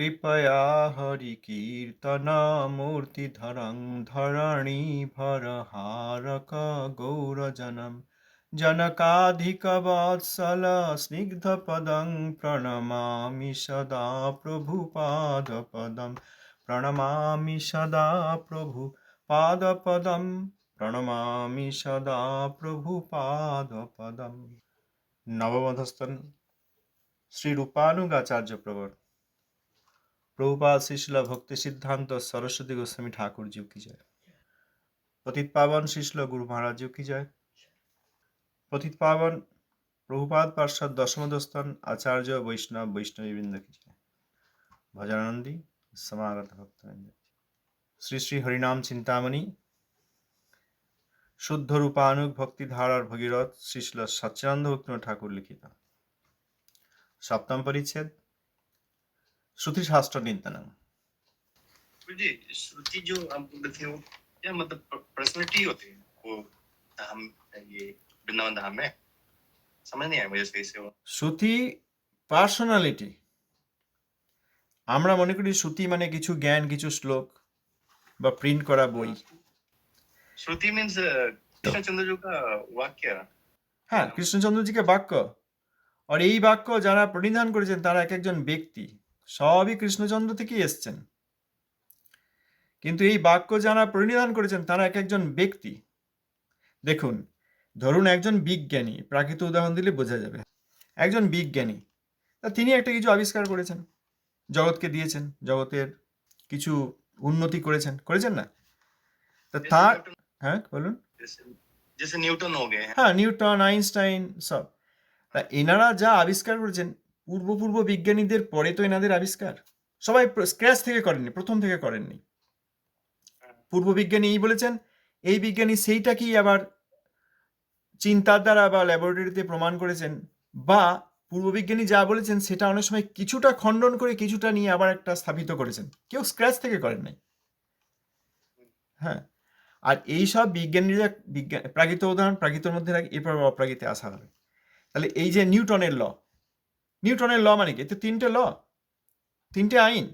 कृपया हरिकीर्तनमूर्तिधरं धरणीभरहारकगौरजनं जनकाधिकवात्सलस्निग्धपदं प्रणमामि सदा प्रभुपादपदं प्रणमामि सदा प्रभुपादपदं प्रणमामि सदा प्रभुपादपदम् नवमधस्तन् श्रीरूपानुगाचार्यप्रवर्तन প্রভুপাদ শিশলা ভক্তি সিদ্ধান্ত, সরস্বতী গোস্বামী ঠাকুর কি যায় পতিত পাবন শিশলা গুরু মহারাজ জিউ কি যায় পতিত পাবন, প্রভুপাদ পার্ষদ দশমদস্থান আচার্য বৈষ্ণব বৈষ্ণবী বৃন্দ কি জয়? ভজনানন্দী সমাগত ভক্তবৃন্দ শ্রী শ্রী হরিনাম চিন্তামণি, শুদ্ধ রূপানুগ ভক্তি ধারার ভগীরথ, শ্রীশল সচ্চিদানন্দ ভক্তিনাথ ঠাকুর লিখিত। সপ্তম পরিচ্ছেদ श्रुति शास्त्र निंदनम जी श्रुति जो हम बोलते हैं वो क्या मतलब पर्सनैलिटी होती है वो धाम ये वृंदावन धाम में समझ नहीं आया मुझे सही से वो শ্রুতি পার্সোনালিটি আমরা মনে করি শ্রুতি মানে কিছু জ্ঞান কিছু শ্লোক বা প্রিন্ট করা বই श्रुति मीन्स कृष्ण चंद्र जी का वाक्य হ্যাঁ কৃষ্ণচন্দ্রজিকে বাক্য আর এই বাক্য যারা প্রণিধান করেছেন তারা এক একজন ব্যক্তি সবই কৃষ্ণচন্দ্র থেকেই এসছেন। কিন্তু এই বাক্য যারা প্রণিধান করেছেন তারা এক একজন ব্যক্তি। দেখুন ধরুন একজন বিজ্ঞানী প্রাকৃত উদাহরণ দিলে বোঝা যাবে। একজন বিজ্ঞানী তা তিনি একটা কিছু আবিষ্কার করেছেন। জগৎকে দিয়েছেন জগতের কিছু উন্নতি করেছেন। করেছেন না? তা তার হ্যাঁ বলুন। হ্যাঁ নিউটন আইনস্টাইন সব। তা এনারা যা আবিষ্কার করেছেন পূর্ব পূর্ব বিজ্ঞানীদের পরে তো এনাদের আবিষ্কার। সবাই স্ক্র্যাচ থেকে করেননি, প্রথম থেকে করেননি। পূর্ব বিজ্ঞানী এই বলেছেন, এই বিজ্ঞানী সেইটাকেই আবার চিন্তার দ্বারা বা ল্যাবরেটরিতে প্রমাণ করেছেন বা পূর্ব বিজ্ঞানী যা বলেছেন সেটা অনেক সময় কিছুটা খণ্ডন করে কিছুটা নিয়ে আবার একটা স্থাপিত করেছেন। কেউ স্ক্র্যাচ থেকে করেন নাই। হ্যাঁ আর এই সব বিজ্ঞানীরা বিজ্ঞান প্রাকৃত উদাহরণ, প্রাকৃতর মধ্যে এরপর অপ্রাকৃতে আসা হবে। তাহলে এই যে নিউটনের ল নিউটনের ল মানে কি? তিনটে ল, তিনটে আইন।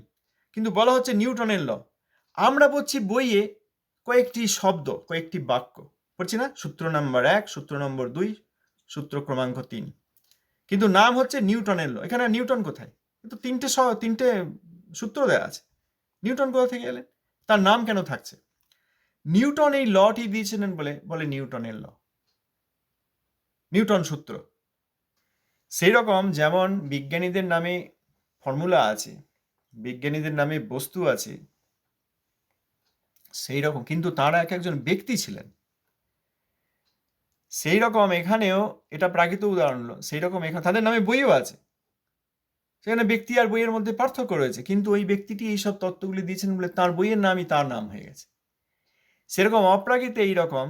কিন্তু বলা হচ্ছে নিউটনের ল। আমরা পড়ছি বইয়ে কয়েকটি শব্দ, কয়েকটি বাক্য। পড়ছি না? সূত্র নম্বর এক, সূত্র নম্বর দুই, সূত্র ক্রমাঙ্ক তিন। কিন্তু নাম হচ্ছে নিউটনের ল। এখানে নিউটন কোথায়? কিন্তু তিনটে স, তিনটে সূত্র দেওয়া আছে। নিউটন কোথা থেকে এলেন? তার নাম কেন থাকছে? নিউটন এই লটি দিয়েছিলেন বলে বলে নিউটনের ল। নিউটন সূত্র। সেই রকম যেমন বিজ্ঞানীদের নামে ফর্মুলা আছে, বিজ্ঞানীদের নামে বস্তু আছে সেই রকম কিন্তু তারা এক একজন ব্যক্তি ছিলেন। সেই রকম এখানেও এটা প্রাকৃত উদাহরণ সেই রকম এখানে তাদের নামে বইও আছে। সেখানে ব্যক্তি আর বইয়ের মধ্যে পার্থক্য রয়েছে, কিন্তু ওই ব্যক্তিটি এইসব তত্ত্বগুলি দিয়েছেন বলে তার বইয়ের নামই তার নাম হয়ে গেছে। সেরকম অপ্রাকৃতে এইরকম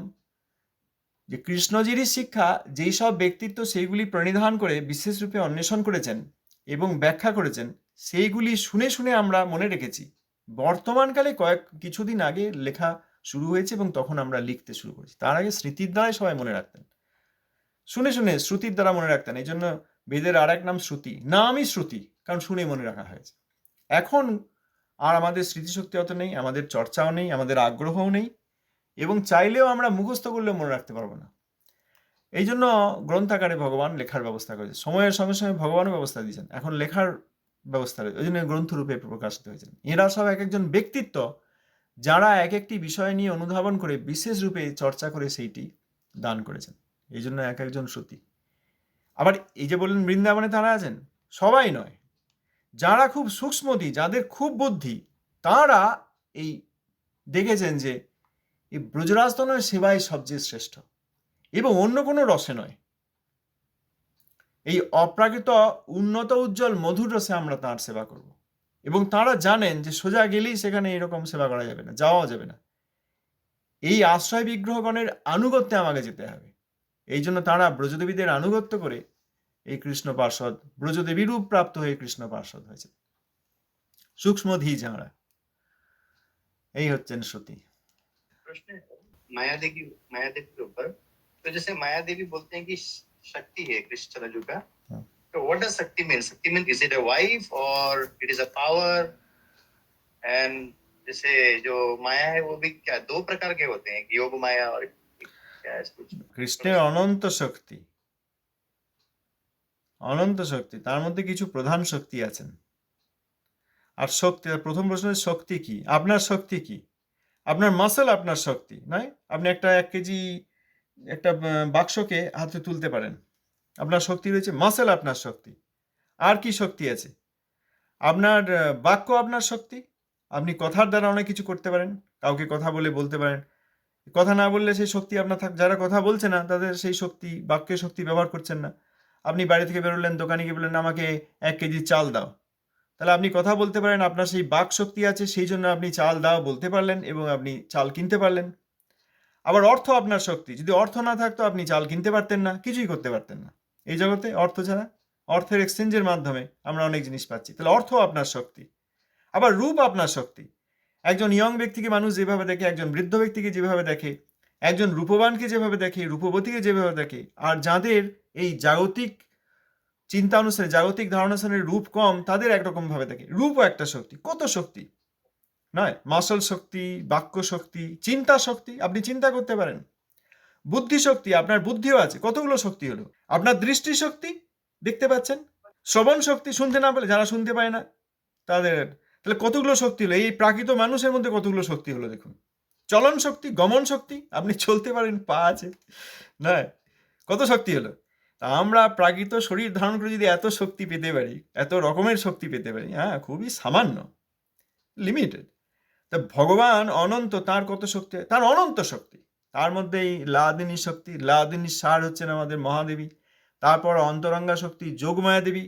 যে কৃষ্ণজিরই শিক্ষা যেই সব ব্যক্তিত্ব সেইগুলি প্রণিধান করে বিশেষ রূপে অন্বেষণ করেছেন এবং ব্যাখ্যা করেছেন, সেইগুলি শুনে শুনে আমরা মনে রেখেছি। বর্তমানকালে কয়েক, কিছুদিন আগে লেখা শুরু হয়েছে এবং তখন আমরা লিখতে শুরু করেছি। তার আগে স্মৃতির দ্বারাই সবাই মনে রাখতেন। শুনে শুনে শ্রুতির দ্বারা মনে রাখতেন। এই জন্য বেদের আর এক নাম শ্রুতি। নামই শ্রুতি, কারণ শুনে মনে রাখা হয়েছে। এখন আর আমাদের স্মৃতিশক্তি অত নেই, আমাদের চর্চাও নেই, আমাদের আগ্রহও নেই। এবং চাইলেও আমরা মুখস্থ করলেও মনে রাখতে পারব না। এই জন্য গ্রন্থাকারে ভগবান লেখার ব্যবস্থা করেছে। সময়ের সঙ্গে সঙ্গে ভগবানও ব্যবস্থা দিয়েছেন। এখন লেখার ব্যবস্থা রয়েছে। ওই জন্য গ্রন্থরূপে প্রকাশিত হয়েছেন এরা সব এক একজন ব্যক্তিত্ব যারা এক একটি বিষয় নিয়ে অনুধাবন করে বিশেষ রূপে চর্চা করে সেইটি দান করেছেন। এই জন্য এক একজন শ্রুতি আবার এই যে বললেন বৃন্দাবনে তারা আছেন, সবাই নয়। যারা খুব সূক্ষ্মতি যাদের খুব বুদ্ধি, তারা এই দেখেছেন যে এই ব্রজরাজতনের সেবাই সবচেয়ে শ্রেষ্ঠ এবং অন্য কোনো রসে নয়। এই অপ্রাকৃত উন্নত উজ্জ্বল মধুর রসে আমরা তাঁর সেবা করব এবং তারা জানেন যে সোজা গেলেই সেখানে এরকম সেবা করা যাবে না, যাওয়াও যাবে না। এই আশ্রয় বিগ্রহগণের আনুগত্যে আমাকে যেতে হবে। এই জন্য তারা ব্রজদেবীদের আনুগত্য করে এই কৃষ্ণ পার্ষদ ব্রজদেবী রূপ প্রাপ্ত হয়ে কৃষ্ণ পার্ষদ হয়েছে। সূক্ষ্ম ধী যাঁরা এই হচ্ছেন সতী। प्रश्न है माया देवी माया देवी के ऊपर तो जैसे माया देवी बोलते हैं कि शक्ति है कृष्ण चंद्र जी का हाँ। तो So what does Shakti mean? Shakti mean is it a wife or it is a power? And जैसे जो माया है वो भी क्या दो प्रकार के होते हैं एक योग माया और एक क्या है कुछ কৃষ্ণের অনন্ত শক্তি অনন্ত শক্তি তার মধ্যে কিছু প্রধান শক্তি আছেন আর শক্তি আর প্রথম প্রশ্নের শক্তি কি আপনার শক্তি কি আপনার মাসেল আপনার শক্তি, নয়? আপনি একটা এক কেজি, একটা বাক্সকে হাতে তুলতে পারেন। আপনার শক্তি রয়েছে মাসেল আপনার শক্তি। আর কি শক্তি আছে? আপনার বাক্য আপনার শক্তি। আপনি কথার দ্বারা অনেক কিছু করতে পারেন, কাউকে কথা বলে বলতে পারেন। কথা না বললে সেই শক্তি আপনার থাক, যারা কথা বলছে না, তাদের সেই শক্তি, বাক্যের শক্তি ব্যবহার করছেন না। আপনি বাড়ি থেকে বেরোলেন, দোকানে গিয়ে বললেন, আমাকে এক কেজি চাল দাও। তাহলে আপনি কথা বলতে পারেন, আপনার সেই বাক শক্তি আছে, সেই জন্য আপনি চাল দাও বলতে পারলেন এবং আপনি চাল কিনতে পারলেন। আবার অর্থ আপনার শক্তি, যদি অর্থ না থাকতো আপনি চাল কিনতে পারতেন না, কিছুই করতে পারতেন না। এই জগতে অর্থ ছাড়া, অর্থের এক্সচেঞ্জের মাধ্যমে আমরা অনেক জিনিস পাচ্ছি। তাহলে অর্থ আপনার শক্তি, আবার রূপ আপনার শক্তি। একজন ইয়ং ব্যক্তিকে মানুষ যেভাবে দেখে, একজন বৃদ্ধ ব্যক্তিকে যেভাবে দেখে, একজন রূপবানকে যেভাবে দেখে, রূপবতীকে যেভাবে দেখে, আর যাদের এই জাগতিক চিন্তা অনুসারে, জাগতিক ধারণা রূপ কম, তাদের একরকম ভাবে দেখে। রূপও একটা শক্তি। কত শক্তি? নয়, মাসল শক্তি, বাক্য শক্তি, চিন্তা শক্তি, আপনি চিন্তা করতে পারেন। বুদ্ধি শক্তি, আপনার বুদ্ধিও আছে। কতগুলো শক্তি হলো? আপনার দৃষ্টি শক্তি, দেখতে পাচ্ছেন? শ্রবণ শক্তি, শুনতে না পেলে, যারা শুনতে পায় না, তাদের তাহলে কতগুলো শক্তি হলো? এই প্রাকৃত মানুষের মধ্যে কতগুলো শক্তি হলো, দেখুন। চলন শক্তি, গমন শক্তি, আপনি চলতে পারেন, পা আছে। নয়, কত শক্তি হলো? তা আমরা প্রাকৃত শরীর ধারণ করে যদি এত শক্তি পেতে পারি, এত রকমের শক্তি পেতে পারি হ্যাঁ খুবই সামান্য লিমিটেড তা ভগবান অনন্ত, তার কত শক্তি তার অনন্ত শক্তি। তার মধ্যে এই লাদিনী শক্তি লাদিনী সার হচ্ছেন আমাদের মহাদেবী। তারপর অন্তরঙ্গা শক্তি, যোগমায়া দেবী।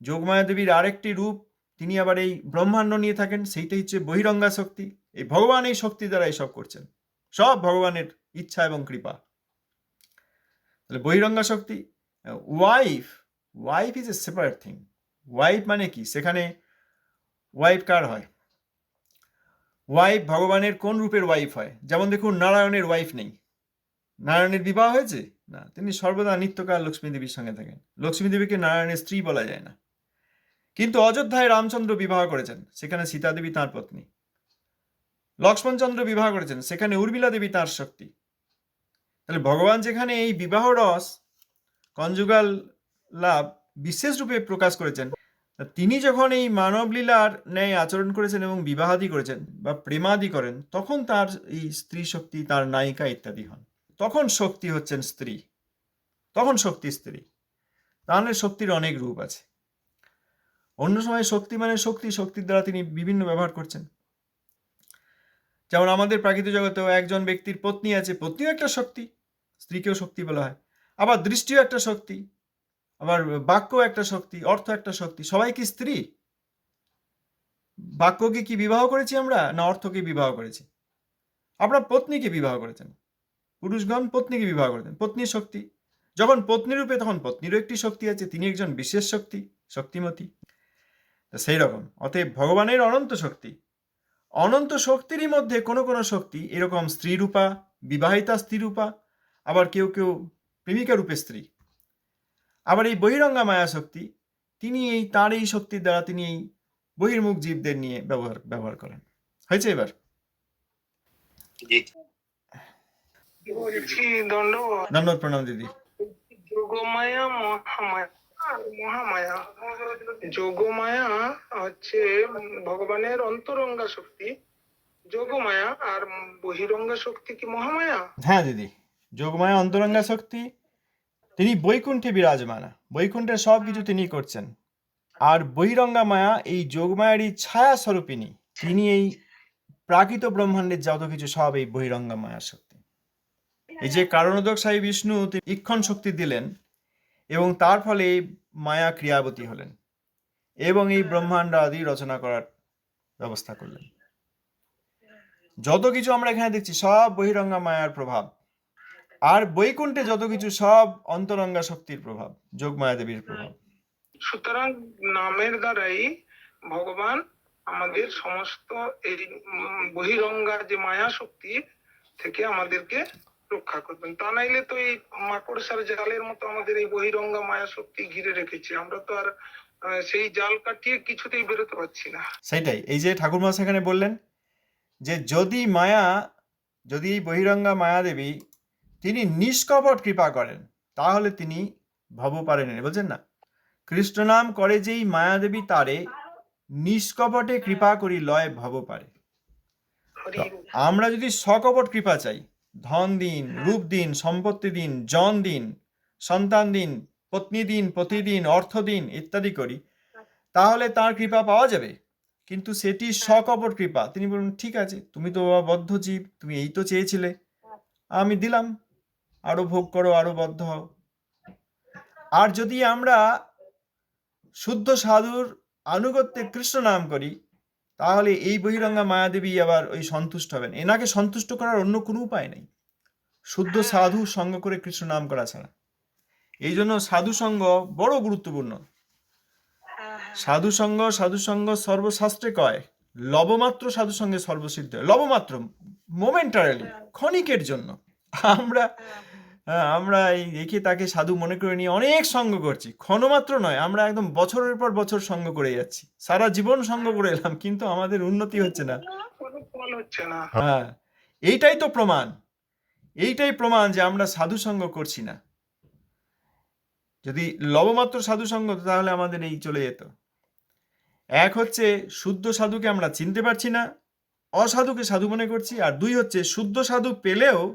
যোগমায়া দেবীর আরেকটি রূপ, তিনি আবার এই ব্রহ্মাণ্ড নিয়ে থাকেন, সেইটাই হচ্ছে বহিরঙ্গা শক্তি। এই ভগবান এই শক্তি দ্বারা এইসব করছেন। সব ভগবানের ইচ্ছা এবং কৃপা। তাহলে বহিরঙ্গা শক্তি wife wife is a separate thing wife মানে কি? সেখানে ওয়াইফ কার হয়? ওয়াইফ ভগবানের কোন রূপের ওয়াইফ হয়? যেমন দেখুন, নারায়ণের ওয়াইফ নেই। নারায়ণের বিবাহ হয়েছে? না, তিনি সর্বদা নিত্যকাল লক্ষ্মী দেবীর সঙ্গে থাকেন। লক্ষ্মী দেবীকে নারায়ণের স্ত্রী বলা যায় না। কিন্তু অযোধ্যায় রামচন্দ্র বিবাহ করেছেন। সেখানে সীতা দেবী তাঁর পত্নী। লক্ষ্মণচন্দ্র বিবাহ করেছেন। সেখানে উর্মিলা দেবী তাঁর শক্তি। তাহলে ভগবান যেখানে এই বিবাহ রস কনজুগাল লাভ বিশেষ রূপে প্রকাশ করেছেন। তিনি যখন এই মানবলীলার ন্যায় আচরণ করেছেন এবং বিবাহাদি করেছেন বা প্রেমাদি করেন, তখন তার এই স্ত্রী শক্তি, তার নায়িকা ইত্যাদি হন। তখন শক্তি হচ্ছেন স্ত্রী। তখন শক্তি স্ত্রী। তাহলে শক্তির অনেক রূপ আছে। অন্য সময় শক্তি মানে শক্তি, শক্তির দ্বারা তিনি বিভিন্ন ব্যবহার করছেন। যেমন আমাদের প্রাকৃতিক জগতেও একজন ব্যক্তির পত্নী আছে, পত্নীও একটা শক্তি, স্ত্রীকেও শক্তি বলা হয়। আবার দৃষ্টিও একটা শক্তি, আবার বাক্য একটা শক্তি, অর্থ একটা শক্তি। সবাই কি স্ত্রী? বাক্যকে কি বিবাহ করেছি আমরা, না অর্থকে বিবাহ করেছি? আপনার পত্নীকে বিবাহ করেছেন। পুরুষগণ পত্নীকে বিবাহ করেছেন। পত্নীর শক্তি। যখন পত্নী রূপে, তখন পত্নীরও একটি শক্তি আছে, তিনি একজন বিশেষ শক্তি, শক্তিমতী। তো সেই রকম অতএব ভগবানের অনন্ত শক্তি। অনন্ত শক্তিরই মধ্যে কোনো কোনো শক্তি, এরকম স্ত্রীরূপা, বিবাহিতা স্ত্রীরূপা, আবার কেউ কেউ প্রেমিকা রূপে স্ত্রী। আবার এই বহিরঙ্গা মায়া শক্তি তিনি এই তার এই শক্তির দ্বারা তিনি এই বহির্মুখ জীবদের নিয়ে ব্যবহার ব্যবহার করেন। হয়েছে এবার? ধন্যবাদ প্রণাম দিদি। যোগমায়া মহামায়া আর মহামায়া। যোগমায়া হচ্ছে ভগবানের অন্তরঙ্গা শক্তি। যোগমায়া আর বহিরঙ্গা শক্তি কি মহামায়া? হ্যাঁ দিদি। যোগমায়া অন্তরঙ্গা শক্তি, তিনি বৈকুণ্ঠে বিরাজমানা। বৈকুণ্ঠে সব কিছু তিনি করছেন। আর বহিরঙ্গা মায়া এই যোগমায়ারই ছায়া স্বরূপিনী তিনি এই প্রাকৃত ব্রহ্মাণ্ডের যত কিছু সব এই বহিরঙ্গা মায়া শক্তি। এই যে কারণোদক সাই বিষ্ণু তিনি ইক্ষণ শক্তি দিলেন এবং তার ফলে এই মায়া ক্রিয়াবতী হলেন এবং এই ব্রহ্মাণ্ড আদি রচনা করার ব্যবস্থা করলেন। যত কিছু আমরা এখানে দেখছি সব বহিরঙ্গা মায়ার প্রভাব। আর বৈকুণ্ঠে যত কিছু সব অন্তরঙ্গা শক্তির প্রভাব যোগমায়া দেবীর প্রভাব। সুতরাং নামের দ্বারাই ভগবান আমাদের সমস্ত এই বহিরঙ্গা যে মায়া শক্তি থেকে আমাদেরকে রক্ষা করবেন। তা নাইলে তো এই মাকড়সার জালের মতো আমাদের এই বহিরঙ্গা মায়া শক্তি ঘিরে রেখেছে। আমরা তো আর সেই জাল কাটিয়ে কিছুতেই বেরোতে পারছি না। সেটাই এই যে ঠাকুরমা সেখানে বললেন যে যদি মায়া যদি এই বহিরঙ্গা মায়াদেবী তিনি নিষ্কপট কৃপা করেন। তাহলে তিনি ভব পারেন বলছেন না? কৃষ্ণ নাম করে যেই মায়াদেবী তারে নিষ্কপটে কৃপা করি লয় ভব পারে আমরা যদি সকপট কৃপা চাই ধন দিন রূপ দিন সম্পত্তি দিন জন দিন সন্তান দিন পত্নী দিন প্রতিদিন অর্থ দিন ইত্যাদি করি তাহলে তার কৃপা পাওয়া যাবে। কিন্তু সেটি সকপট কৃপা। তিনি বলুন ঠিক আছে তুমি তো বদ্ধ জীব তুমি এই তো চেয়েছিলে। আমি দিলাম। আরও ভোগ করো, আরও বদ্ধ হও। আর যদি আমরা শুদ্ধ সাধুর আনুগত্যে কৃষ্ণ নাম করি, তাহলে এই বহিরঙ্গা মায়াদেবী আবার ওই সন্তুষ্ট হবেন। এনাকে সন্তুষ্ট করার অন্য কোনো উপায় নেই। শুদ্ধ সাধু সঙ্গ করে কৃষ্ণ নাম করা ছাড়া। এই জন্য সাধু সঙ্গ বড় গুরুত্বপূর্ণ। সাধু সঙ্গ সাধু সঙ্গ সর্বশাস্ত্রে কয়, লবমাত্র সাধু সঙ্গে সর্বসিদ্ধ। লবমাত্র মোমেন্টারিলি ক্ষণিকের জন্য। আমরা আমরা এই একে তাকে সাধু মনে করে নিয়ে অনেক সঙ্গ করছি। ক্ষণমাত্র নয় আমরা একদম বছরের পর বছর সঙ্গ করে যাচ্ছি। সারা জীবন সঙ্গ করে এলাম কিন্তু আমাদের উন্নতি হচ্ছে না। হচ্ছে না। হ্যাঁ এইটাই তো প্রমাণ। এইটাই প্রমাণ যে আমরা সাধু সঙ্গ করছি না। যদি লবমাত্র সাধু সঙ্গ তাহলে আমাদের এই চলে যেত। এক হচ্ছে শুদ্ধ সাধুকে আমরা চিনতে পারছি না অসাধুকে সাধু মনে করছি আর দুই হচ্ছে শুদ্ধ সাধু পেলেও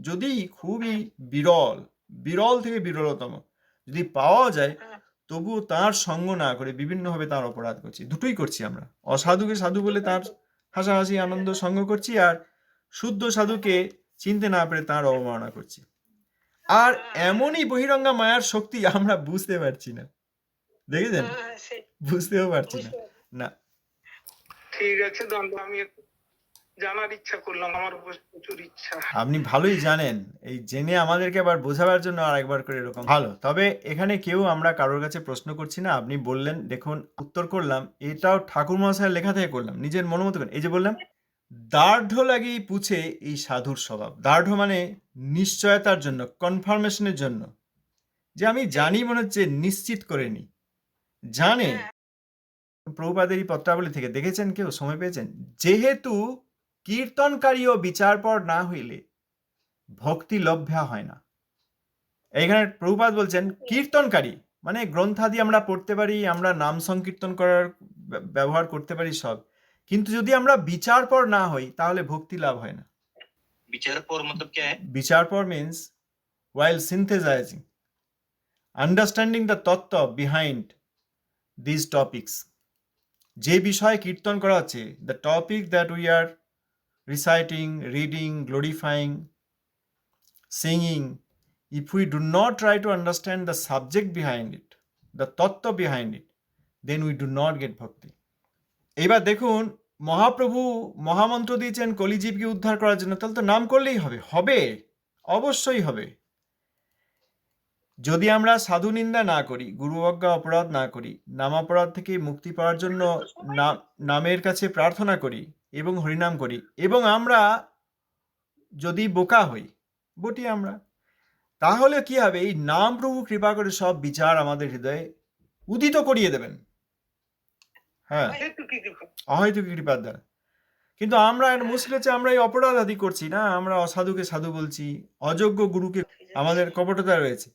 যদি খুবই বিরল বিরল থেকে বিরলতম যদি পাওয়া যায় তবুও তার সঙ্গ না করে বিভিন্নভাবে তার অপরাধ করছি। দুটোই করছি আমরা। অসাধুকে সাধু বলে তার হাসাহাসি আনন্দ সঙ্গ করছি আর শুদ্ধ সাধুকে চিনতে না পেরে তার অবমাননা করছি। আর এমনই বহিরঙ্গা মায়ার শক্তি আমরা বুঝতে পারছি না। দেখেছেন? বুঝতেও পারছি না। না। ঠিক আছে আমি জানার ইচ্ছা করলাম আমার প্রচুর ইচ্ছা। আপনি ভালোই জানেন এই জেনে আমাদেরকে আবার বোঝাবার জন্য আর একবার করে এরকম ভালো। তবে এখানে কেউ আমরা কারোর কাছে প্রশ্ন করছি না আপনি বললেন দেখুন উত্তর করলাম এটাও ঠাকুর মহাশয়ের লেখা থেকে করলাম নিজের মনোমতো করে। এই যে বললাম দার্ঢ লাগেই পুছে এই সাধুর স্বভাব। দার্ঢ মানে নিশ্চয়তার জন্য কনফার্মেশনের জন্য। যে আমি জানি মনে হচ্ছে নিশ্চিত করে নি। জানে। প্রভুপাদের এই পত্রাবলী থেকে দেখেছেন কেউ? সময় পেয়েছেন? যেহেতু কীর্তনকারী ও বিচারপর না হইলে ভক্তি লভ্যা হয় না এখানে প্রভুপাদ বলছেন কীর্তনকারী মানে গ্রন্থাদি আমরা পড়তে পারি আমরা নাম সংকীর্তন করার ব্য- ব্যবহার করতে পারি সব কিন্তু যদি আমরা বিচারপর না হই তাহলে ভক্তি লাভ হয় না विचार पर मतलब क्या है বিচারপর means while synthesizing understanding the তত্ত্ব behind these topics যে বিষয়ে কীর্তন করা হচ্ছে the topic that we are reciting reading glorifying singing. If we do not try to understand the subject behind it the তত্ত্ব behind it then we do not get bhakti. এবার দেখুন মহাপ্রভু মহামন্ত্র দিয়েছেন কলিজীবকে উদ্ধার করার জন্য তাহলে তো নাম করলেই হবে হবে অবশ্যই হবে যদি আমরা সাধু নিন্দা না করি গুরুবজ্ঞা অপরাধ না করি নামাপরাধ থেকে মুক্তি পাওয়ার জন্য নাম- নামের কাছে প্রার্থনা করি এবং হরিনাম করি। এবং আমরা যদি বোকা হই বটি আমরা তাহলে কি হবে? এই নাম প্রভু কৃপা করে সব বিচার আমাদের হৃদয়ে উদিত করিয়ে দেবেন। হ্যাঁ। যেহেতু কি কি কৃপার দ্বারা। কিন্তু আমরা মুশকিল হচ্ছে আমরা এই অপরাধ আদি করছি না আমরা অসাধুকে সাধু বলছি অযোগ্য গুরুকে আমাদের কপটতা রয়েছে।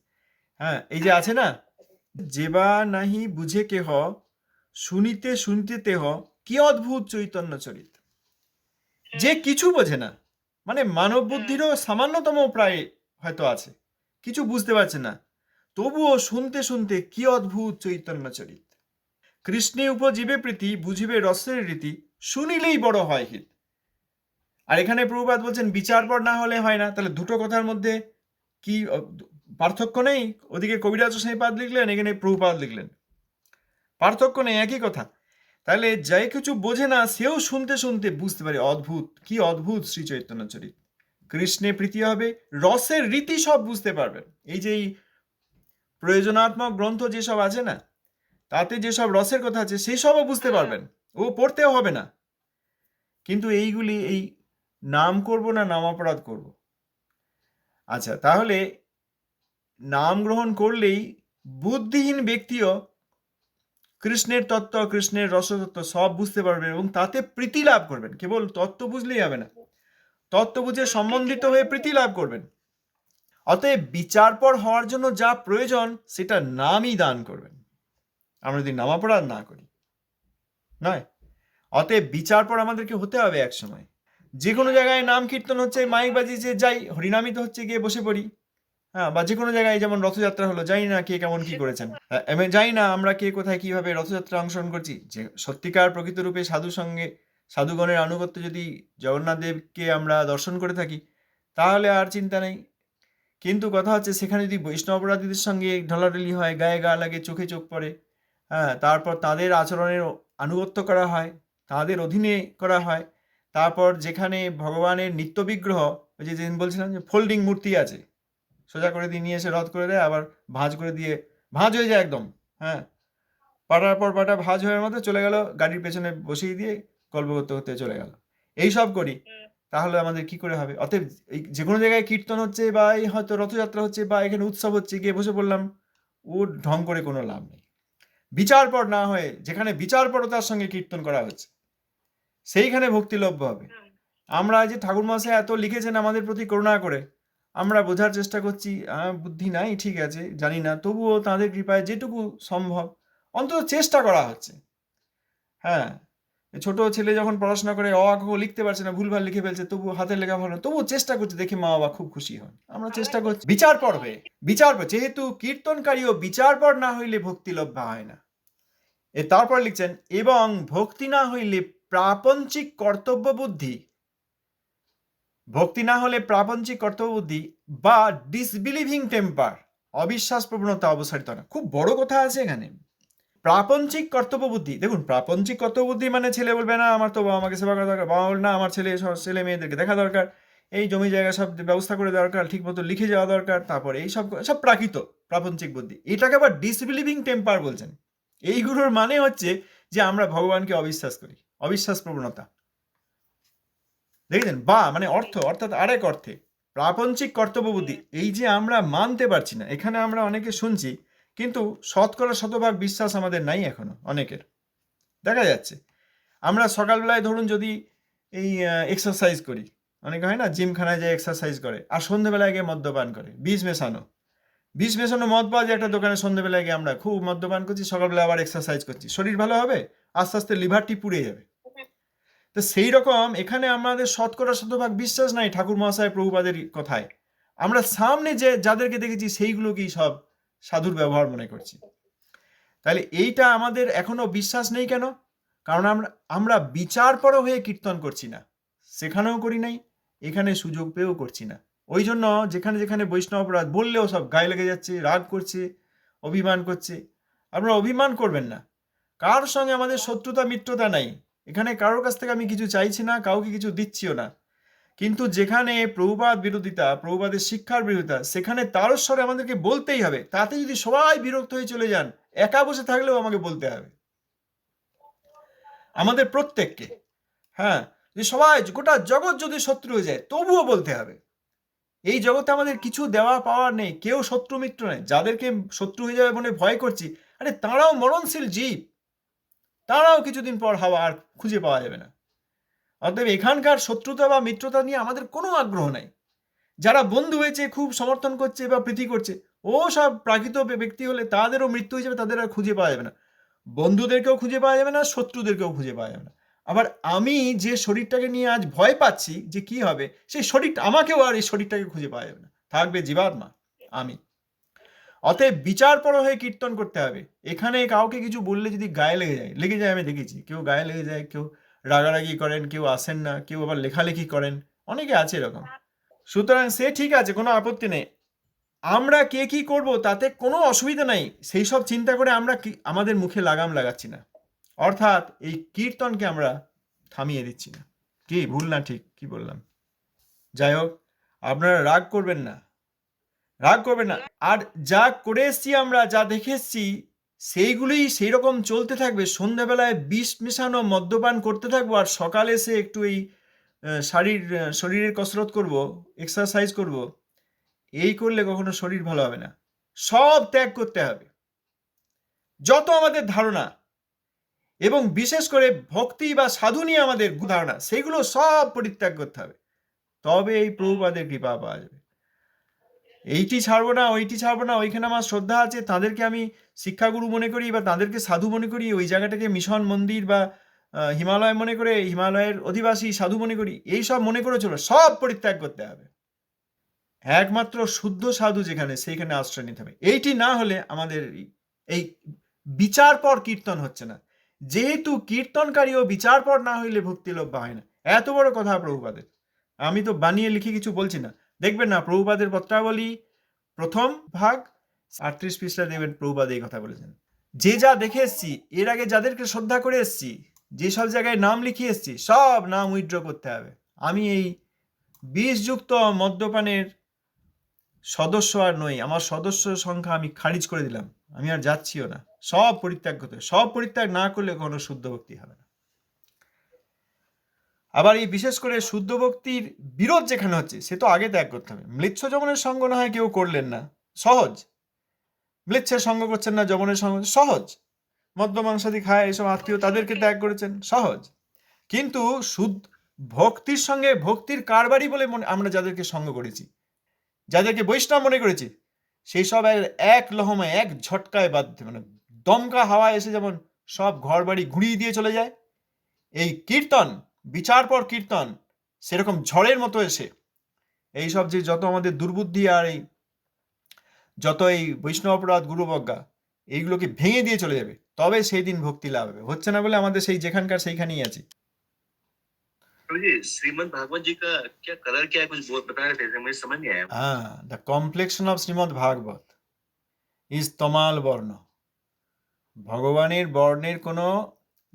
হ্যাঁ এই যে আছে না? যেবা নাহি বুঝে কেহ শুনিতে শুনিতে তেহ কি অদ্ভুত চৈতন্য চরিত। যে কিছু বোঝে না। মানে মানব বুদ্ধিরও সামান্যতম প্রায় হয়তো আছে। কিছু বুঝতে পারছে না। তবুও শুনতে শুনতে কি অদ্ভুত চৈতন্য চরিত। কৃষ্ণে উপজীবে প্রীতি বুঝিবে রসের রীতি শুনিলেই বড় হয় হিত। আর এখানে প্রভুপাত বলছেন বিচারপর না হলে হয় না। তাহলে দুটো কথার মধ্যে কি পার্থক্য নেই? ওদিকে কবিরাজ পাদ লিখলেন এখানে প্রভুপাত লিখলেন। পার্থক্য নেই একই কথা। তাহলে যাই কিছু বোঝে না, সেও শুনতে শুনতে বুঝতে পারে, অদ্ভুত, কি অদ্ভুত শ্রী চৈতন্য চরিত। কৃষ্ণে প্রীতি হবে, রসের রীতি সব বুঝতে পারবেন এই যে প্রয়োজনাত্মক গ্রন্থ যেসব আছে না, তাতে যেসব রসের কথা আছে সেই সবও বুঝতে পারবেন। ও পড়তেও হবে না। কিন্তু এইগুলি, এই নাম করব না, নাম অপরাধ করব? আচ্ছা তাহলে নাম গ্রহণ করলেই বুদ্ধিহীন ব্যক্তিও কৃষ্ণের তত্ত্ব, কৃষ্ণের রসতত্ত্ব সব বুঝতে পারবেন এবং তাতে প্রীতি লাভ করবেন। কেবল তত্ত্ব বুঝলেই হবে না। তত্ত্ব বুঝে সম্বন্ধিত হয়ে প্রীতি লাভ করবেন। অতএব বিচারপর হওয়ার জন্য যা প্রয়োজন, সেটা নামই দান করবেন। আমরা যদি নামাপরাধ না করি, নয়? অতএব বিচারপর আমাদেরকে হতে হবে এক সময় যে কোনো জায়গায় নাম কীর্তন হচ্ছে, মাইক বাজিয়ে যাই, হরিনামিত হচ্ছে, গিয়ে বসে পড়ি। হ্যাঁ বা যে কোনো জায়গায় যেমন রথযাত্রা হলো, জানি না কে কেমন কি করেছেন। জানি না আমরা কে কোথায় কীভাবে রথযাত্রা অংশগ্রহণ করছি। যে সত্যিকার প্রকৃত রূপে সাধু সঙ্গে, সাধুগণের আনুগত্য যদি জগন্নাথ দেবকে আমরা দর্শন করে থাকি, তাহলে আর চিন্তা নেই। কিন্তু কথা হচ্ছে, সেখানে যদি বৈষ্ণব অপরাধীদের সঙ্গে ঢলাঢলি হয়, গায়ে গা লাগে, চোখে চোখ পড়ে হ্যাঁ তারপর তাদের আচরণের আনুগত্য করা হয়, তাদের অধীনে করা হয়, তারপর যেখানে ভগবানের নিত্য বিগ্রহ, ওই যে যেদিন বলছিলাম যে, ফোল্ডিং মূর্তি আছে সোজা করে দিয়ে নিয়ে এসে রদ করে দেয় আবার ভাঁজ করে দিয়ে ভাঁজ হয়ে যায় একদম হ্যাঁ। পাটার পর পাটা ভাঁজ হয়ে মতো চলে গেল গাড়ির পেছনে বসিয়ে দিয়ে গল্প করতে করতে চলে গেল। এই সব করি তাহলে আমাদের কি করে হবে? অতএব এই যে কোনো জায়গায় কীর্তন হচ্ছে বা এই হয়তো রথযাত্রা হচ্ছে বা এখানে উৎসব হচ্ছে গিয়ে বসে পড়লাম ও ঢং করে কোনো লাভ নেই। বিচারপর না হয়ে যেখানে বিচারপরতার সঙ্গে কীর্তন করা হচ্ছে সেইখানে ভক্তিলভ্য হবে। আমরা যে ঠাকুর মশাই এত লিখেছেন আমাদের প্রতি করুণা করে আমরা বোঝার চেষ্টা করছি বুদ্ধি নাই, ঠিক আছে, জানি না, তবুও তাদের কৃপায় যেটুকু সম্ভব, অন্তত চেষ্টা করা হচ্ছে। হ্যাঁ ছোট ছেলে যখন পড়াশোনা করে, অ লিখতে পারছে না, ভুলভাল লিখে ফেলছে তবু হাতের লেখা ভালো তবুও চেষ্টা করছে, দেখে মা বাবা খুব খুশি হন। আমরা চেষ্টা করছি, বিচার পর হয়ে বিচার যেহেতু কীর্তনকারীও বিচার পর না হইলে ভক্তি লভ্য হয় না। এ তারপর লিখছেন, এবং ভক্তি না হইলে প্রাপঞ্চিক কর্তব্য বুদ্ধি ভক্তি না হলে প্রাপঞ্চিক কর্তব্যবুদ্ধি বা ডিসবিলিভিং টেম্পার অবিশ্বাস প্রবণতা অবসারিত না। খুব বড় কথা আছে এখানে। প্রাপঞ্চিক কর্তব্য বুদ্ধি দেখুন, প্রাপঞ্চিক কর্তব্য বুদ্ধি মানে ছেলে বলবে, না, আমার তো বাবা আমাকে সেবা করা দরকার, বাবা বলবে, না, আমার ছেলে ছেলে মেয়েদেরকে দেখা দরকার, এই জমি জায়গা সব ব্যবস্থা করে দরকার ঠিক মতো লিখে যাওয়া দরকার, তারপর এই সব সব প্রাকৃত, প্রাপঞ্চিক বুদ্ধি। এটাকে আবার ডিসবিলিভিং টেম্পার বলছেন। এইগুলোর মানে হচ্ছে যে আমরা ভগবানকে অবিশ্বাস করি অবিশ্বাস প্রবণতা দেখেছেন? বা মানে অর্থ অর্থাৎ আরেক অর্থে। প্রাপঞ্চিক কর্তব্য বুদ্ধি এই যে আমরা মানতে পারছি না এখানে আমরা অনেকে শুনছি কিন্তু শতকরা শতভাগ বিশ্বাস আমাদের নাই এখনও অনেকের। দেখা যাচ্ছে। আমরা সকালবেলায় ধরুন যদি এই এক্সারসাইজ করি অনেকে হয় না জিমখানায় যায় এক্সারসাইজ করে আর সন্ধ্যেবেলায় গিয়ে মদ্যপান করে বীজ মেশানো। বীজ মেশানো মদ পাওয়া যায় একটা দোকানে সন্ধ্যেবেলায় গিয়ে আমরা খুব মদ্যপান করছি সকালবেলা আবার এক্সারসাইজ করছি। শরীর ভালো হবে? আস্তে আস্তে লিভারটি পুড়ে যাবে। তো সেই রকম এখানে আমাদের শতকরা শতভাগ বিশ্বাস নাই ঠাকুর মহাশয় প্রভুপাদের কথায়। আমরা সামনে যে যাদেরকে দেখেছি সেইগুলোকেই সব সাধুর ব্যবহার মনে করছি। তাহলে এইটা আমাদের এখনও বিশ্বাস নেই কেন? কারণ আমরা আমরা বিচার পর হয়ে কীর্তন করছি না। সেখানেও করি নাই, এখানে সুযোগ পেয়েও করছি না। ওই জন্য যেখানে যেখানে বৈষ্ণব অপরাধ বললেও সব গায়ে লেগে যাচ্ছে, রাগ করছে, অভিমান করছে। আপনারা অভিমান করবেন না। কার সঙ্গে আমাদের শত্রুতা, মিত্রতা নাই? এখানে কারোর কাছ থেকে আমি কিছু চাইছি না, কাউকে কিছু দিচ্ছিও না। কিন্তু যেখানে প্রভুপাদ বিরোধিতা, প্রভুপাদের শিক্ষার বিরোধিতা, সেখানে তারস্বরে আমাদেরকে বলতেই হবে। তাতে যদি সবাই বিরক্ত হয়ে চলে যান, একা বসে থাকলেও আমাকে বলতে হবে। আমাদের প্রত্যেককে হ্যাঁ যে সবাই, গোটা জগৎ যদি শত্রু হয়ে যায়, তবুও বলতে হবে। এই জগতে আমাদের কিছু দেওয়া পাওয়ার নেই, কেউ শত্রু মিত্র নেই। যাদেরকে শত্রু হয়ে যাবে মনে ভয় করছি, আরে তারাও মরণশীল জীব। তারাও কিছুদিন পর হাওয়া আর খুঁজে পাওয়া যাবে না। অতএব এখানকার শত্রুতা বা মিত্রতা নিয়ে আমাদের কোনো আগ্রহ নাই। যারা বন্ধু হয়েছে, খুব সমর্থন করছে বা প্রীতি করছে, ও সব প্রাকৃত ব্যক্তি হলে তাদেরও মৃত্যু হিসেবে তাদের আর খুঁজে পাওয়া যাবে না। বন্ধুদেরকেও খুঁজে পাওয়া যাবে না, শত্রুদেরকেও খুঁজে পাওয়া যাবে না। আবার আমি যে শরীরটাকে নিয়ে আজ ভয় পাচ্ছি যে কি হবে, সেই শরীরটা আমাকেও আর এই শরীরটাকে খুঁজে পাওয়া যাবে না। থাকবে জীবাত্মা, আমি। অতএব বিচার পর হয়ে কীর্তন করতে হবে। এখানে কাউকে কিছু বললে যদি গায়ে লেগে যায় লেগে যায় আমি দেখেছি। কেউ গায়ে লেগে যায়, কেউ রাগারাগি করেন, কেউ আসেন না, কেউ আবার লেখালেখি করেন, অনেকে আছে এরকম। সুতরাং সে ঠিক আছে, কোনো আপত্তি নেই। আমরা কে কি করব তাতে কোনো অসুবিধা নাই। সেই সব চিন্তা করে আমরা আমাদের মুখে লাগাম লাগাচ্ছি না। অর্থাৎ এই কীর্তনকে আমরা থামিয়ে দিচ্ছি না। কি, ভুল না ঠিক? কি বললাম? যাই হোক, আপনারা রাগ করবেন না। রাগ করবে না। আর যা করে এসছি আমরা, যা দেখে এসছি, সেইগুলোই সেই রকম চলতে থাকবে। সন্ধ্যাবেলায় বিষ মেশানো, মদ্যপান করতে থাকব আর সকালে এসে একটু এই শারীর শরীরের কসরত করব এক্সারসাইজ করব, এই করলে কখনো শরীর ভালো হবে না। সব ত্যাগ করতে হবে। যত আমাদের ধারণা এবং বিশেষ করে ভক্তি বা সাধু নিয়ে আমাদের ধারণা সেগুলো সব পরিত্যাগ করতে হবে। তবে এই প্রভুপাদের কৃপা পাওয়া যাবে। এইটি ছাড়বো না, ওইটি ছাড়বো না, ওইখানে আমার শ্রদ্ধা আছে, তাদেরকে আমি শিক্ষাগুরু মনে করি বা তাদেরকে সাধু মনে করি, ওই জায়গাটাকে মিশন মন্দির বা হিমালয় মনে করে, হিমালয়ের অধিবাসী সাধু মনে করি, এই সব মনে করে চলো, সব পরিত্যাগ করতে হবে। একমাত্র শুদ্ধ সাধু যেখানে, সেইখানে আশ্রয় নিতে হবে। এইটি না হলে আমাদের এই- বিচার পর কীর্তন হচ্ছে না। যেহেতু কীর্তনকারী ও বিচার পর না হইলে ভক্তি লোভ হয় না। এত বড় কথা প্রভুপাদের। আমি তো বানিয়ে লিখে কিছু বলছি না। দেখবেন না, প্রভুপাদের পত্রাবলী প্রথম ভাগ, আটত্রিশ পৃষ্ঠা দেবেন প্রভুপাদ এই কথা বলেছেন। যে যা দেখে এসছি, এর আগে যাদেরকে শ্রদ্ধা করে এসছি যেসব জায়গায় নাম লিখিয়ে এসছি, সব নাম উইথড্র করতে হবে। আমি এই বিষযুক্ত মদ্যপানের সদস্য আর নই, আমার সদস্য সংখ্যা আমি খারিজ করে দিলাম। আমি আর যাচ্ছিও না। সব পরিত্যাগ করতে সব পরিত্যাগ না করলে কোনো শুদ্ধ ভক্তি হবে না। আবার এই বিশেষ করে শুদ্ধ ভক্তির বিরোধ যেখানে হচ্ছে, সে তো আগে ত্যাগ করতে হবে। মৃচ্ছ যমনের সঙ্গ না হয় কেউ করলেন না। সহজ। মৃচ্ছের সঙ্গ করছেন না, যমনের সঙ্গ সহজ। মদ্য, মাংসাদি, খায় এইসব আত্মীয় তাদেরকে ত্যাগ করেছেন। সহজ। কিন্তু শুদ্ধ ভক্তির সঙ্গে ভক্তির কারবারি বলে মনে আমরা যাদেরকে সঙ্গ করেছি, যাদেরকে বৈষ্ণব মনে করেছি, সেই সব এক- এক লহমায় এক ঝটকায় বাদ মানে দমকা হাওয়া এসে যেমন সব ঘর বাড়ি ঘুরিয়ে দিয়ে চলে যায়। এই কীর্তন বিচার পর কীর্তন সেরকম ঝড়ের মতো এসে এই সব যে যত আমাদের দুর্বুদ্ধি আর এই যত এই বৈষ্ণব অপরাধ গুরুবজ্ঞা এইগুলোকে ভেঙে দিয়ে চলে যাবে তবে সেই দিন ভক্তি লাভ হবে হচ্ছে না বলে আমাদের সেই যেখানকার সেইখানেই আছি तो ये श्रीमद भागवत जी का क्या कलर क्या है कुछ बहुत बता रहे थे मुझे समझ नहीं आया Ah, the complexion of Srimad Bhagavata is তমাল বর্ণ ভগবানের বর্ণের কোনো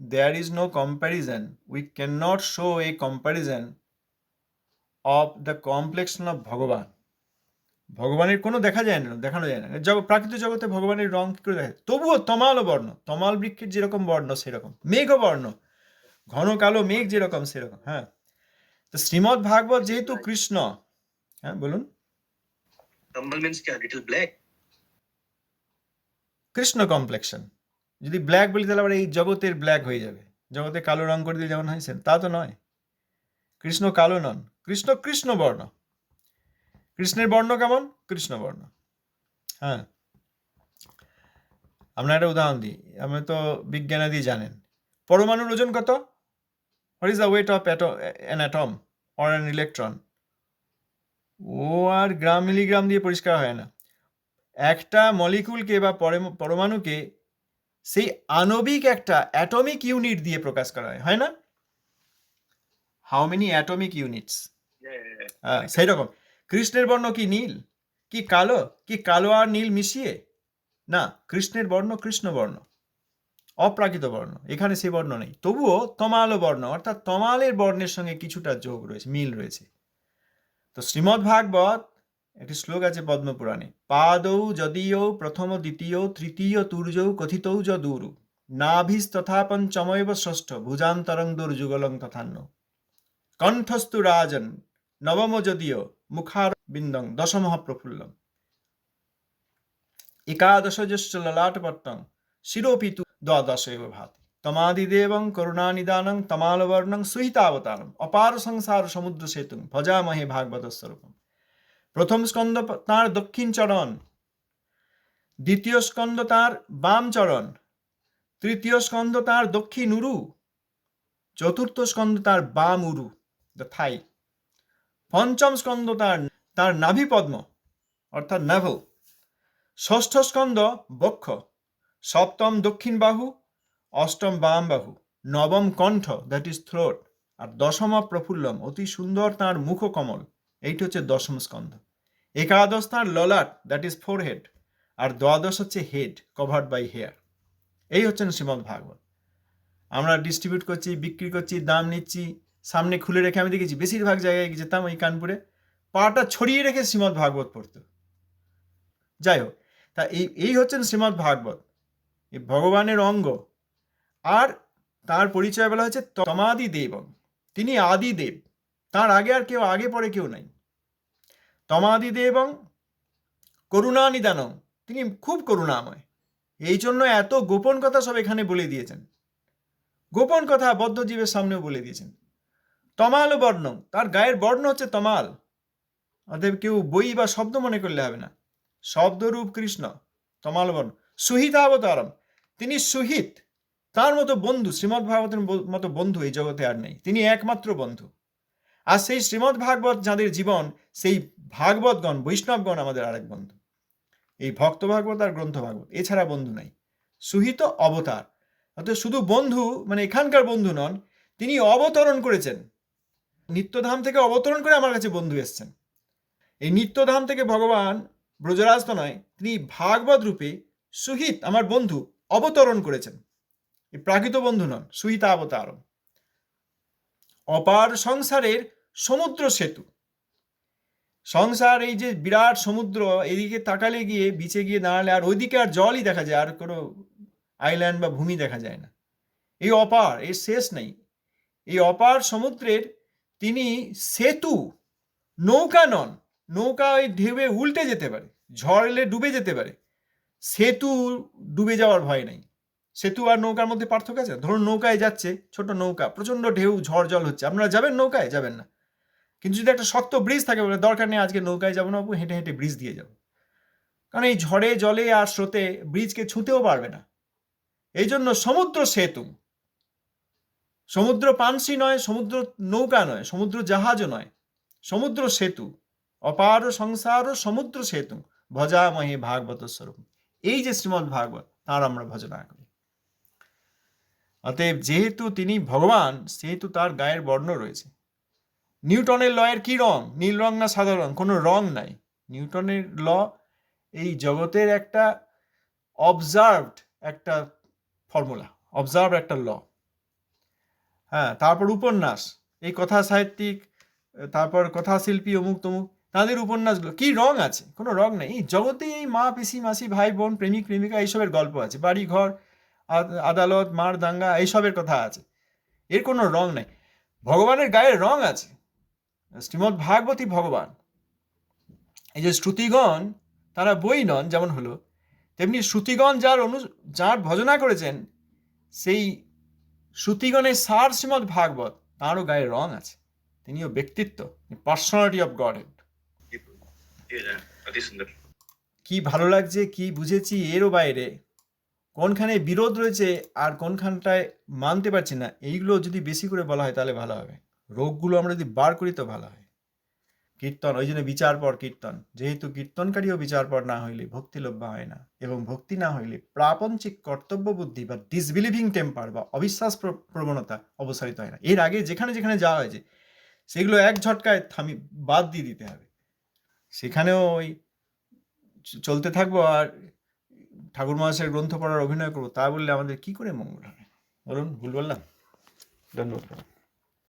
there is no comparison. We cannot show a comparison of the complexion of Bhagavan. ভগবানের কোনো দেখা যায় না দেখানো যায় না। জগৎ প্রাকৃতিক জগতে ভগবানের রং কি করে দেখে? তবুও তমাল বর্ণ তমাল বৃক্ষের যেরকম বর্ণ সেরকম। মেঘ বর্ণ ঘন কালো মেঘ যেরকম সেরকম হ্যাঁ। তো শ্রীমদ ভাগবত যেহেতু কৃষ্ণ হ্যাঁ বলুন। কৃষ্ণ কমপ্লেকশন যদি ব্ল্যাক বলি, তাহলে আবার এই জগতের ব্ল্যাক হয়ে যাবে। জগতে কালো রং করে দিলে যেমন হয় সে- তা তো নয়। কৃষ্ণ কালো নন। কৃষ্ণ কৃষ্ণ বর্ণ। কৃষ্ণের বর্ণ কেমন? কৃষ্ণ বর্ণ। হ্যাঁ। আমরা একটা উদাহরণ দিই। আপনি তো বিজ্ঞানাদি জানেন। পরমাণুর ওজন কত? What is the weight of an atom or an electron ও আর গ্রাম মিলিগ্রাম দিয়ে পরিষ্কার হয় না। একটা মলিকুলকে বা পরম- পরমাণুকে সেই আণবিক একটা অ্যাটমিক ইউনিট দিয়ে প্রকাশ করা হয় হয় না? হাউ মেনি অ্যাটমিক ইউনিটস সেই রকম। কৃষ্ণের বর্ণ কি নীল? কি কালো? কি কালো আর নীল মিশিয়ে? না কৃষ্ণের বর্ণ কৃষ্ণ বর্ণ। অপ্রাকৃত বর্ণ এখানে সেই বর্ণ নেই। তবুও তমালো বর্ণ অর্থাৎ তমালের বর্ণের সঙ্গে কিছুটা যোগ রয়েছে মিল রয়েছে। তো শ্রীমদ্ ভাগবত একটি শ্লোক আছে পদ্মপুরাণে। পাদৌ যদিও প্রথম দ্বিতীয় তৃতীয় তুর্যৌ কথিতৌ য দূরু। নাভিস তথা পঞ্চমৈব ষষ্ঠ ভুজান্তরং দুর্যুগলং তথান্য কণ্ঠস্তু রাজন নবম যদিও মুখার বিন্দং দশমঃ প্রফুল্লম। জ্যেষ্ঠ ললাটপট্টং শিরোপিতু দ্বাদশ এব ভাতি। তমাদিদেবং করুণানিদানং তমালবর্ণং সুহিতাবতারম। অপার সংসার সমুদ্র সেতুং ভজামহে ভাগবত স্বরূপম প্রথম স্কন্দ তাঁর দক্ষিণ চরণ, দ্বিতীয় স্কন্দ তাঁর বাম চরণ, তৃতীয় স্কন্দ তাঁর দক্ষিণ উরু, চতুর্থ স্কন্দ তাঁর বাম উরু দ্য থাই পঞ্চম স্কন্দ তার তার নাভি পদ্ম, অর্থাৎ নাভ, ষষ্ঠ স্কন্দ বক্ষ, সপ্তম দক্ষিণ বাহু, অষ্টম বাম বাহু, নবম কণ্ঠ দ্যাট ইজ থ্রোট আর দশম প্রফুল্লম, অতি সুন্দর তাঁর মুখ কমল এইটি হচ্ছে দশম স্কন্ধ। একাদশ তাঁর ললাট দ্যাট ইজ ফোর হেড আর দ্বাদশ হচ্ছে হেড কভার্ড বাই হেয়ার এই হচ্ছেন শ্রীমদ্ ভাগবত। আমরা ডিস্ট্রিবিউট করছি, বিক্রি করছি, দাম নিচ্ছি, সামনে খুলে রেখে আমি দেখেছি, বেশিরভাগ জায়গায় যেতাম ওই কানপুরে। পাটা ছড়িয়ে রেখে শ্রীমদ্ ভাগবত পড়তো। যাই হোক, তা এই এই হচ্ছেন শ্রীমদ্ ভাগবত। এই ভগবানের অঙ্গ। আর তার পরিচয় বলা হচ্ছে তমাদি দেবং তিনি আদি দেব তার আগে আর কেউ, আগে পরে কেউ নাই। তমাদি দেবং, করুণা নিদানম তিনি খুব করুণাময়। এই জন্য এত গোপন কথা সব এখানে বলে দিয়েছেন। গোপন কথা বদ্ধজীবের সামনেও বলে দিয়েছেন। তমাল বর্ণ, তার গায়ের বর্ণ হচ্ছে তমাল। অতএব কেউ বই বা শব্দ মনে করলে হবে না। শব্দরূপ কৃষ্ণ, তমাল বর্ণ। সুহিত সুহিতাবতারম তিনি সুহিত। তার মতো বন্ধু শ্রীমৎ ভাগবতের মতো বন্ধু এই জগতে আর নেই। তিনি একমাত্র বন্ধু। আর সেই শ্রীমৎ ভাগবত, যাদের জীবন, সেই ভাগবতগণ, বৈষ্ণবগণ আমাদের আরেক বন্ধু। এই ভক্ত ভাগবত আর গ্রন্থ ভাগবত, এছাড়া বন্ধু নাই। সুহিত অবতার, অর্থাৎ শুধু বন্ধু মানে এখানকার বন্ধু নন, তিনি অবতরণ করেছেন। নিত্যধাম থেকে অবতরণ করে আমার কাছে বন্ধু এসছেন। এই নিত্যধাম থেকে ভগবান ব্রজরাজ তো নয়, তিনি ভাগবত রূপে সুহিত, আমার বন্ধু, অবতরণ করেছেন। এই প্রাকৃত বন্ধু নন সুহিতা অবতারণ অপার সংসারের সমুদ্র সেতু। সংসার, এই যে বিরাট সমুদ্র, এদিকে তাকালে গিয়ে বিচে গিয়ে দাঁড়ালে আর ওইদিকে আর জলই দেখা যায়, আর কোনো আইল্যান্ড বা ভূমি দেখা যায় না। এই অপার, এর শেষ নেই। এই অপার সমুদ্রের তিনি সেতু, নৌকা নন। নৌকা ওই ঢেউয়ে উল্টে যেতে পারে, ঝড় এলে ডুবে যেতে পারে। সেতু ডুবে যাওয়ার ভয় নেই। সেতু আর নৌকার মধ্যে পার্থক্য আছে? ধরুন নৌকায় যাচ্ছে, ছোট নৌকা প্রচণ্ড ঢেউ, ঝড় জল হচ্ছে। আপনারা যাবেন নৌকায়? যাবেন না। কিন্তু যদি একটা শক্ত ব্রিজ থাকে, বলে দরকার নেই, আজকে নৌকায় যাব না হেঁটে হেঁটে ব্রিজ দিয়ে যাব। কারণ এই ঝড়ে, জলে আর স্রোতে ব্রিজকে ছুঁতেও পারবে না। এই জন্য সমুদ্র সেতু। সমুদ্র পানসি নয়, সমুদ্র নৌকা নয়, সমুদ্র জাহাজও নয়, সমুদ্র সেতু। অপার সংসার ও সমুদ্র সেতু। ভজামহে ভাগবত স্বরূপ। এই যে শ্রীমৎ ভাগবত, তার আমরা ভজনা করি। অতএব যেহেতু তিনি ভগবান, সেহেতু তার গায়ের বর্ণ রয়েছে। নিউটনের লয়ের কি রং? নীল রং না সাদা রং? কোনো রং নাই। নিউটনের ল এই জগতের একটা অবজার্ভড একটা ফর্মুলা অবজার্ভ একটা ল। হ্যাঁ তারপর উপন্যাস। এই কথা সাহিত্যিক, তারপর কথা শিল্পী অমুক তমুক, তাদের উপন্যাসগুলো, কি রং আছে? কোনো রং নেই। এই জগতে এই মা, পিসি, মাসি, ভাই, বোন, প্রেমিক, প্রেমিকা, এইসবের গল্প আছে। বাড়ি, ঘর আদালত, মার, দাঙ্গা, এইসবের কথা আছে। এর কোনো রং নেই। ভগবানের গায়ে রং আছে। শ্রীমৎ ভাগবতী ভগবান। এই যে শ্রুতিগণ, তারা বই নন, যেমন হলো। তেমনি শ্রুতিগণ যার অনু, যার ভজনা করেছেন, সেই শ্রুতিগণের সার শ্রীমদ ভাগবত, তাঁরও গায়ে রং আছে। তিনিও ব্যক্তিত্ব পার্সোনালিটি অফ গড কি ভালো লাগছে, কি বুঝেছি, এরও বাইরে। কোনখানে বিরোধ রয়েছে, আর কোনখানটায় মানতে পারছি না, এইগুলো যদি বেশি করে বলা হয়, তাহলে ভালো হবে। রোগগুলো আমরা যদি বার করি তো ভালো হয়। কীর্তন, ওই জন্য বিচার পর কীর্তন। যেহেতু কীর্তনকারীও বিচার পর না হইলে ভক্তি লভ্য হয় না এবং ভক্তি না হইলে প্রাপঞ্চিক কর্তব্য বুদ্ধি বা ডিসবিলিভিং টেম্পার বা অবিশ্বাস প্র- প্রবণতা অবসারিত হয় না। এর আগে যেখানে যেখানে যাওয়া হয়েছে, সেগুলো এক ঝটকায় থামি, বাদ দিয়ে দিতে হবে। সেখানেও ওই চলতে থাকব আর ঠাকুর মহাশয়ের গ্রন্থ পড়ার অভিনয় করব, তা বললে আমাদের কি করে মঙ্গল হবে? বলুন, ভুল বললাম? ধন্যবাদ।